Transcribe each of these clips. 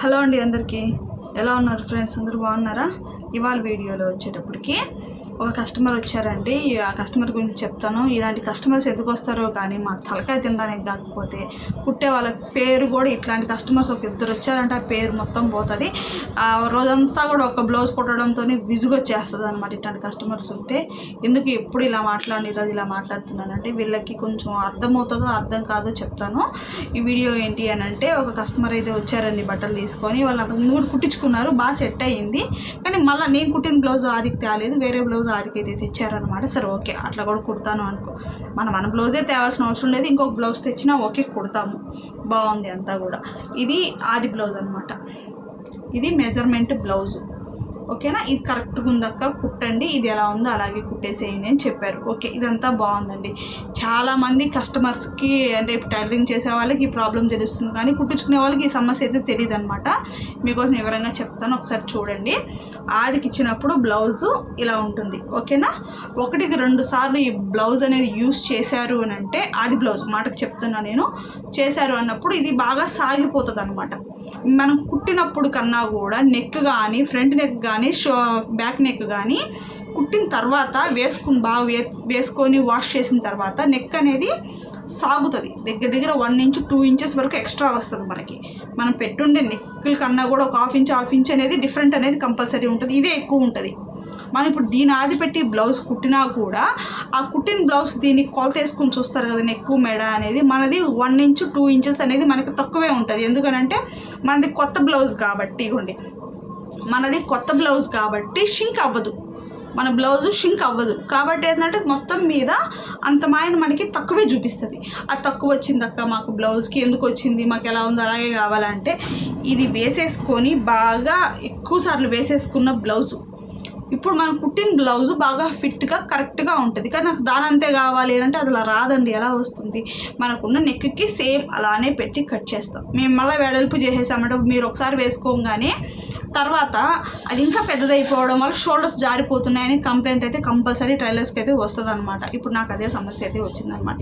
Hello అండి అందరికీ. ఎలా ఉన్నారు ఫ్రెండ్స్? అందరూ బాగున్నారా? ఇవాళ వీడియోలో వచ్చేటప్పటికి ఒక కస్టమర్ వచ్చారండి. ఆ కస్టమర్ గురించి చెప్తాను. ఇలాంటి కస్టమర్స్ ఎందుకు వస్తారో కానీ మా తలకాయ తినడానికి కాకపోతే కుట్టే వాళ్ళ పేరు కూడా ఇట్లాంటి కస్టమర్స్ ఒక ఇద్దరు వచ్చారంటే ఆ పేరు మొత్తం పోతుంది. ఆ రోజంతా కూడా ఒక బ్లౌజ్ కుట్టడంతో విసుగొచ్చేస్తుంది అనమాట ఇట్లాంటి కస్టమర్స్ ఉంటే. ఎందుకు ఎప్పుడు ఇలా మాట్లాడి ఈరోజు ఇలా మాట్లాడుతున్నానంటే వీళ్ళకి కొంచెం అర్థమవుతుందో అర్థం కాదో చెప్తాను. ఈ వీడియో ఏంటి అని అంటే ఒక కస్టమర్ అయితే వచ్చారండి బట్టలు తీసుకొని. వాళ్ళు అంతకుముందు కూడా కుట్టించుకున్నారు. బాగా సెట్ అయ్యింది కానీ మళ్ళీ నేను కుట్టిన బ్లౌజ్ ఆదికి తేలేదు వేరే బ్లౌజ్ ఆదికి అయితే తెచ్చారనమాట సరే ఓకే అట్లా కూడా కుడతాను అనుకో. మనం మన బ్లౌజే తేవాల్సిన అవసరం లేదు. ఇంకొక బ్లౌజ్ తెచ్చినా ఓకే కుడతాము. బాగుంది అంతా కూడా. ఇది ఆది బ్లౌజ్ అనమాట ఇది మెజర్మెంట్ బ్లౌజ్ ఓకేనా? ఇది కరెక్ట్గా ఉందక్క కుట్టండి. ఇది ఎలా ఉందో అలాగే కుట్టేసేయండి అని చెప్పారు. ఓకే ఇదంతా బాగుందండి. చాలామంది కస్టమర్స్కి అంటే టైలరింగ్ చేసే వాళ్ళకి ఈ ప్రాబ్లం తెలుస్తుంది. కానీ కుట్టించుకునే వాళ్ళకి ఈ సమస్య అయితే తెలియదు అనమాట మీకోసం వివరంగా చెప్తాను. ఒకసారి చూడండి. ఆదికి ఇచ్చినప్పుడు బ్లౌజు ఇలా ఉంటుంది. ఓకేనా? ఒకటికి రెండు సార్లు ఈ బ్లౌజ్ అనేది యూస్ చేశారు అని అంటే ఆది బ్లౌజ్ మాటకు చెప్తున్నా నేను. చేశారు అన్నప్పుడు ఇది బాగా సాగిపోతుంది అనమాట మనం కుట్టినప్పుడు కన్నా కూడా నెక్ కానీ ఫ్రంట్ నెక్ కానీ షో బ్యాక్ నెక్ కానీ కుట్టిన తర్వాత వేసుకుని బాగా వే వేసుకొని వాష్ చేసిన తర్వాత నెక్ అనేది సాగుతుంది. దగ్గర దగ్గర వన్ ఇంచ్ టూ ఇంచెస్ వరకు ఎక్స్ట్రా వస్తుంది మనకి. మనం పెట్టుండే నెక్కుల కన్నా కూడా ఒక హాఫ్ ఇంచ్ హాఫ్ ఇంచ్ అనేది డిఫరెంట్ అనేది కంపల్సరీ ఉంటుంది. ఇదే ఎక్కువ ఉంటుంది. మనం ఇప్పుడు దీని ఆది పెట్టి బ్లౌజ్ కుట్టినా కూడా ఆ కుట్టిన బ్లౌజ్ దీన్ని కొలత వేసుకుని చూస్తారు కదా ఎక్కువ మెడ అనేది. మనది వన్ ఇంచ్ టూ ఇంచెస్ అనేది మనకి తక్కువే ఉంటుంది. ఎందుకనంటే మనది కొత్త బ్లౌజ్ కాబట్టి ఇవ్వండి మనది కొత్త బ్లౌజ్ కాబట్టి షింక్ అవ్వదు. మన బ్లౌజ్ షింక్ అవ్వదు. కాబట్టి ఏంటంటే మొత్తం మీద అంత మాయన మనకి తక్కువే చూపిస్తుంది. అది తక్కువ వచ్చింది అక్క మాకు బ్లౌజ్కి ఎందుకు వచ్చింది మాకు ఎలా ఉందో అలాగే కావాలంటే ఇది వేసేసుకొని బాగా ఎక్కువ సార్లు వేసేసుకున్న బ్లౌజు. ఇప్పుడు మనం కుట్టిన బ్లౌజ్ బాగా ఫిట్గా కరెక్ట్గా ఉంటుంది. కానీ నాకు దాని అంతే కావాలి అంటే అది అలా రాదండి. ఎలా వస్తుంది? మనకున్న నెక్కి సేమ్ అలానే పెట్టి కట్ చేస్తాం. మేము మళ్ళీ వెడల్పు చేసేసామంటే మీరు ఒకసారి వేసుకోగానే తర్వాత అది ఇంకా పెద్దదైపోవడం వల్ల షోల్డర్స్ జారిపోతున్నాయని కంప్లైంట్ అయితే కంపల్సరీ ట్రైలర్స్కి అయితే వస్తుంది అనమాట ఇప్పుడు నాకు అదే సమస్య అయితే వచ్చిందనమాట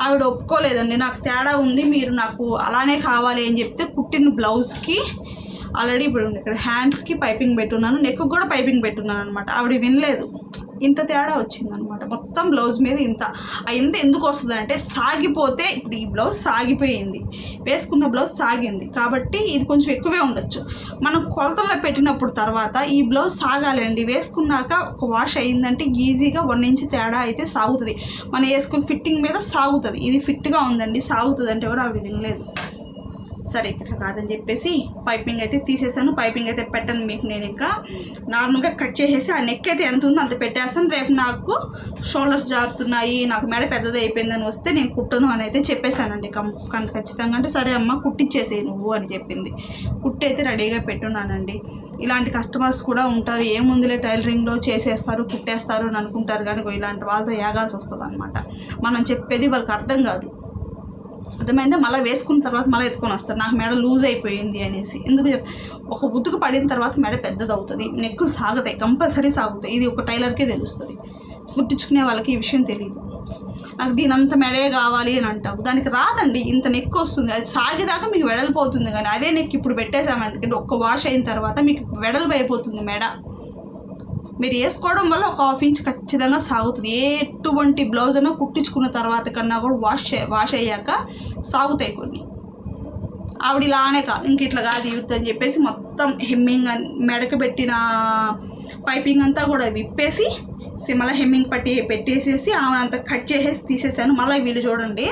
ఆవిడ ఒప్పుకోలేదండి. నాకు తేడా ఉంది. మీరు నాకు అలానే కావాలి అని చెప్తే కుట్టిన బ్లౌజ్కి ఆల్రెడీ ఇప్పుడు ఇక్కడ హ్యాండ్స్కి పైపింగ్ పెట్టున్నాను నెక్ కూడా పైపింగ్ పెట్టున్నాను అనమాట ఆవిడ వినలేదు. ఇంత తేడా వచ్చిందనమాట మొత్తం బ్లౌజ్ మీద ఇంత. ఆ ఇంత ఎందుకు వస్తుంది అంటే సాగిపోతే ఇప్పుడు ఈ బ్లౌజ్ సాగిపోయింది. వేసుకున్న బ్లౌజ్ సాగింది. కాబట్టి ఇది కొంచెం ఎక్కువే ఉండొచ్చు. మనం కొలతల్లో పెట్టినప్పుడు తర్వాత ఈ బ్లౌజ్ సాగాలండి. వేసుకున్నాక ఒక వాష్ అయిందంటే ఈజీగా వన్ ఇంచ్ తేడా అయితే సాగుతుంది. మనం వేసుకున్న ఫిట్టింగ్ మీద సాగుతుంది. ఇది ఫిట్గా ఉందండి. సాగుతుంది అంటే కూడా ఆవిడ వినలేదు. సరే ఇక్కడ కాదని చెప్పేసి పైపింగ్ అయితే తీసేసాను. పైపింగ్ అయితే పెట్టను మీకు నేను ఇంకా. నార్మల్గా కట్ చేసేసి ఆ నెక్ అయితే ఎంత ఉందో అంత పెట్టేస్తాను. రేపు నాకు షోల్డర్స్ జారుతున్నాయి నాకు మెడ పెద్దది అయిపోయిందని వస్తే నేను కుట్టను అని అయితే చెప్పేశానండి. కం ఖచ్చితంగా అంటే సరే అమ్మ కుట్టించేసేయి నువ్వు అని చెప్పింది. కుట్టి అయితే రెడీగా పెట్టున్నానండి. ఇలాంటి కస్టమర్స్ కూడా ఉంటారు. ఏముందిలే టైలరింగ్లో చేసేస్తారు కుట్టేస్తారు అని అనుకుంటారు కానీ ఇలాంటి వాళ్ళతో ఏగాల్సి వస్తుంది అనమాట మనం చెప్పేది వాళ్ళకి అర్థం కాదు. అర్థమైందా? మళ్ళీ వేసుకున్న తర్వాత మళ్ళీ ఎత్తుకొని వస్తారు. నాకు మెడ లూజ్ అయిపోయింది అనేసి. ఎందుకు ఒక ఉతుకు పడిన తర్వాత మెడ పెద్దది అవుతుంది నెక్కులు సాగుతాయి. కంపల్సరీ సాగుతాయి. ఇది ఒక టైలర్కే తెలుస్తుంది. కుట్టించుకునే వాళ్ళకి ఈ విషయం తెలియదు నాకు దీని అంత మెడే కావాలి అని అంటావు. దానికి రాదండి. ఇంత నెక్ వస్తుంది. అది సాగేదాకా మీకు వెడలిపోతుంది కానీ అదే నెక్ ఇప్పుడు పెట్టేసామంటే ఒక్క వాష్ అయిన తర్వాత మీకు వెడల్పు అయిపోతుంది మెడ. మీరు వేసుకోవడం వల్ల ఒక హాఫ్ ఇంచ్ ఖచ్చితంగా సాగుతుంది. ఎటువంటి బ్లౌజ్ అయినా కుట్టించుకున్న తర్వాత కన్నా కూడా వాష్ వాష్ అయ్యాక సాగుతాయి కొన్ని. ఆవిడ ఇలానే కాదు ఇంక ఇట్లా కాదు ఇవ్వద్దు అని చెప్పేసి మొత్తం హెమ్మింగ్ అని మెడకు పెట్టిన పైపింగ్ అంతా కూడా విప్పేసి సి- మళ్ళీ హెమ్మింగ్ పట్టి పెట్టేసేసి ఆమె అంతా కట్ చేసేసి తీసేసాను. మళ్ళీ వీళ్ళు చూడండి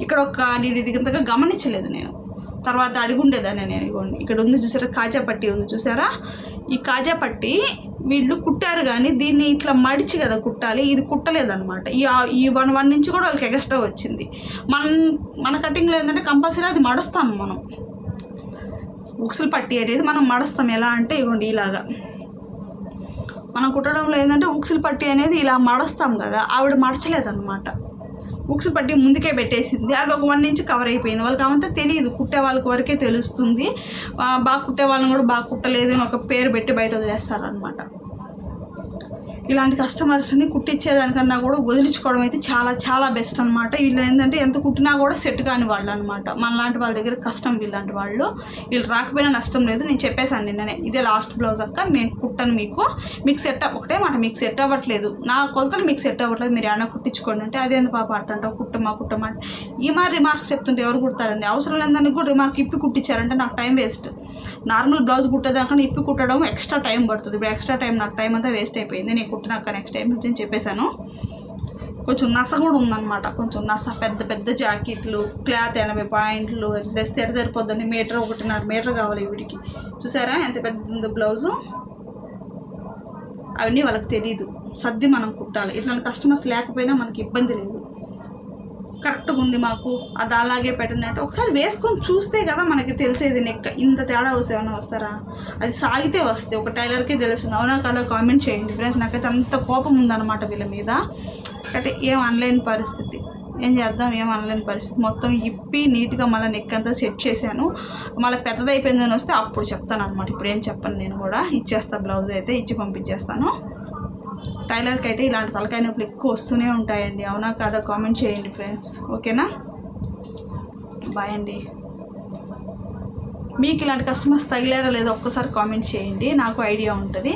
ఇక్కడ ఒక నేను ఇది ఇంతగా గమనించలేదు నేను. తర్వాత అడుగుండేదాన్ని నేను ఇగోండి ఇక్కడ ఉంది చూసారా కాజా పట్టి ఉంది చూసారా? ఈ కాజా పట్టి వీళ్ళు కుట్టారు కానీ దీన్ని ఇట్లా మడిచి కదా కుట్టాలి ఇది కుట్టలేదనమాట ఈ ఈ వన్ వన్ నుంచి కూడా వాళ్ళకి ఎక్స్ట్రా వచ్చింది. మన మన కటింగ్లో ఏంటంటే కంపల్సరీ అది మడుస్తాం మనం. ఉక్సులు పట్టి అనేది మనం మడస్తాం. ఎలా అంటే ఇవ్వండి ఇలాగా. మనం కుట్టడంలో ఏంటంటే ఉక్సులు పట్టి అనేది ఇలా మడస్తాం కదా ఆవిడ మడచలేదన్నమాట. హుక్స్ పట్టి ముందుకే పెట్టేసింది. అది ఒక వన్ ఇంచ్ కవర్ అయిపోయింది. వాళ్ళకి అవంతా తెలియదు కుట్టే వాళ్ళకి వరకే తెలుస్తుంది. బాగా కుట్టే వాళ్ళని కూడా బాగా కుట్టలేదు అని ఒక పేరు పెట్టి బయట వదిలేస్తారనమాట ఇలాంటి కస్టమర్స్ని కుట్టించేదానికన్నా కూడా వదిలించుకోవడం అయితే చాలా చాలా బెస్ట్ అనమాట వీళ్ళు ఏంటంటే ఎంత కుట్టినా కూడా సెట్ కాని వాళ్ళు అనమాట మనలాంటి వాళ్ళ దగ్గర కష్టం వీళ్ళంటి వాళ్ళు. వీళ్ళు రాకపోయినా నష్టం లేదు. నేను చెప్పేశాను నిన్ననే. ఇదే లాస్ట్ బ్లౌజ్ అక్క. నేను కుట్టను మీకు. మీకు సెట్ ఒకటే మాట. మీకు సెట్ అవ్వట్లేదు. నా కొలతలు మీకు సెట్ అవ్వట్లేదు. మీరు ఏమైనా కుట్టించుకోండి అంటే అదేంది పాప అట్టంటావు కుట్టమా కుట్టమా? అంటే ఈ మరి రిమార్క్స్ చెప్తుంటే ఎవరు కుడతారండి? అవసరం లేదని కూడా రిమార్క్ ఇప్పి కుట్టించారంటే నాకు టైం వేస్ట్ నార్మల్ బ్లౌజ్ కుట్టేదాకా ఇప్పి కుట్టడం ఎక్స్ట్రా టైం పడుతుంది. ఇప్పుడు ఎక్స్ట్రా టైం నాకు టైం అంతా వేస్ట్ అయిపోయింది. నేను కుట్టినాక నెక్స్ట్ టైం నుంచి చెప్పేశాను. కొంచెం నస కూడా ఉందన్నమాట. కొంచెం నస పెద్ద పెద్ద జాకెట్లు క్లాత్ ఎనభై పాయింట్లు తెస్తే ఎడ సరిపోద్దని మీటర్ ఒకటిన్నర మీటర్ కావాలి వీడికి. చూసారా? ఎంత పెద్ద ఉందో బ్లౌజు? అవన్నీ వాళ్ళకి తెలియదు సర్ది మనం కుట్టాలి. ఇట్లాంటి కస్టమర్స్ లేకపోయినా మనకి ఇబ్బంది లేదు. కరెక్ట్గా ఉంది మాకు అది అలాగే పెట్టినట్టు ఒకసారి వేసుకొని చూస్తే కదా మనకి తెలిసేది నెక్. ఇంత తేడా వస్తే ఏమైనా వస్తారా? అది సాగితే వస్తే ఒక టైలర్కే తెలుస్తుంది. అవునా కదా కామెంట్ చేయండి ఫ్రెండ్స్. నాకైతే అంత కోపం ఉందన్నమాట వీళ్ళ మీద. అయితే ఏం అనలేని పరిస్థితి. ఏం చేద్దాం? ఏం అనలేని పరిస్థితి. మొత్తం ఇప్పి నీట్గా మళ్ళీ నెక్ అంతా సెట్ చేశాను. మళ్ళీ పెద్దదైపోయిందని వస్తే అప్పుడు చెప్తాను అనమాట ఇప్పుడు ఏం చెప్పను నేను కూడా. ఇచ్చేస్తా బ్లౌజ్ అయితే ఇచ్చి పంపించేస్తాను. టైలర్కి అయితే ఇలాంటి తలకాయ నొప్పులు ఎక్కువ వస్తూనే ఉంటాయండి. అవునా కాదా? కామెంట్ చేయండి ఫ్రెండ్స్ ఓకేనా? బాయ్ అండి. మీకు ఇలాంటి కస్టమర్స్ తగిలారా లేదో ఒక్కసారి కామెంట్ చేయండి. నాకు ఐడియా ఉంటుంది.